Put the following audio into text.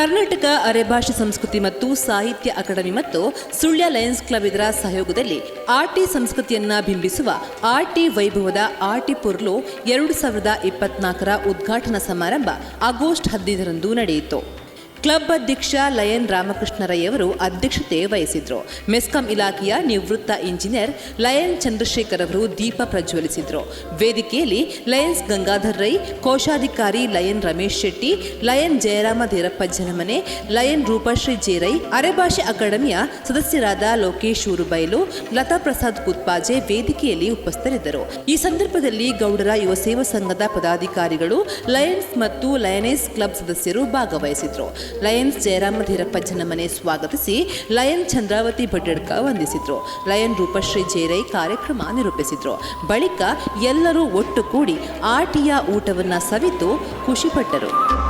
ಕರ್ನಾಟಕ ಅರೆಭಾಷೆ ಸಂಸ್ಕೃತಿ ಮತ್ತು ಸಾಹಿತ್ಯ ಅಕಾಡೆಮಿ ಮತ್ತು ಸುಳ್ಯ ಲಯನ್ಸ್ ಕ್ಲಬ್ ಇದರ ಸಹಯೋಗದಲ್ಲಿ ಆರ್ಟಿ ಸಂಸ್ಕೃತಿಯನ್ನ ಬಿಂಬಿಸುವ ಆರ್ಟಿ ವೈಭವದ ಆರ್ಟಿ ಪುರ್ಲು ಎರಡು ಸಾವಿರದ ಇಪ್ಪತ್ನಾಲ್ಕರ ಉದ್ಘಾಟನಾ ಸಮಾರಂಭ ಆಗಸ್ಟ್ ಹದಿನೈದರಂದು ನಡೆಯಿತು. ಕ್ಲಬ್ ಅಧ್ಯಕ್ಷ ಲಯನ್ ರಾಮಕೃಷ್ಣರಯ್ಯವರು ಅಧ್ಯಕ್ಷತೆ ವಹಿಸಿದ್ರು. ಮೆಸ್ಕಾಂ ಇಲಾಖೆಯ ನಿವೃತ್ತ ಇಂಜಿನಿಯರ್ ಲಯನ್ ಚಂದ್ರಶೇಖರ್ ಅವರು ದೀಪ ಪ್ರಜ್ವಲಿಸಿದ್ರು. ವೇದಿಕೆಯಲ್ಲಿ ಲಯನ್ಸ್ ಗಂಗಾಧರ್ ರೈ, ಕೋಶಾಧಿಕಾರಿ Lion Ramesh Shetty, Lion Jayarama Derappa Janamane, Lion Rupashri Jerai, Arebhashe ಅಕಾಡೆಮಿಯ ಸದಸ್ಯರಾದ ಲೋಕೇಶ್ ಊರುಬೈಲು, ಲತಾ ಪ್ರಸಾದ್ ಕುತ್ಪಾಜೆ ವೇದಿಕೆಯಲ್ಲಿ ಉಪಸ್ಥಿತರಿದ್ದರು. ಈ ಸಂದರ್ಭದಲ್ಲಿ ಗೌಡರ ಯುವ ಸೇವಾ ಸಂಘದ ಪದಾಧಿಕಾರಿಗಳು, ಲಯನ್ಸ್ ಮತ್ತು ಲಯನೇಸ್ ಕ್ಲಬ್ ಸದಸ್ಯರು ಭಾಗವಹಿಸಿದ್ರು. ಲಯನ್ಸ್ ಜಯರಾಮ ಧೀರಪ್ಪ ಜನಮನೆ ಸ್ವಾಗತಿಸಿ. ಲಯನ್ ಚಂದ್ರಾವತಿ ಭಟ್ಟಡ್ಕ ವಂದಿಸಿದ್ರು. ಲಯನ್ ರೂಪಶ್ರೀ ಜೇರೈ ಕಾರ್ಯಕ್ರಮ ನಿರೂಪಿಸಿದ್ರು. ಬಳಿಕ ಎಲ್ಲರೂ ಒಟ್ಟು ಕೂಡಿ ಆಟಿಯ ಊಟವನ್ನ ಸವಿತು ಖುಷಿಪಟ್ಟರು.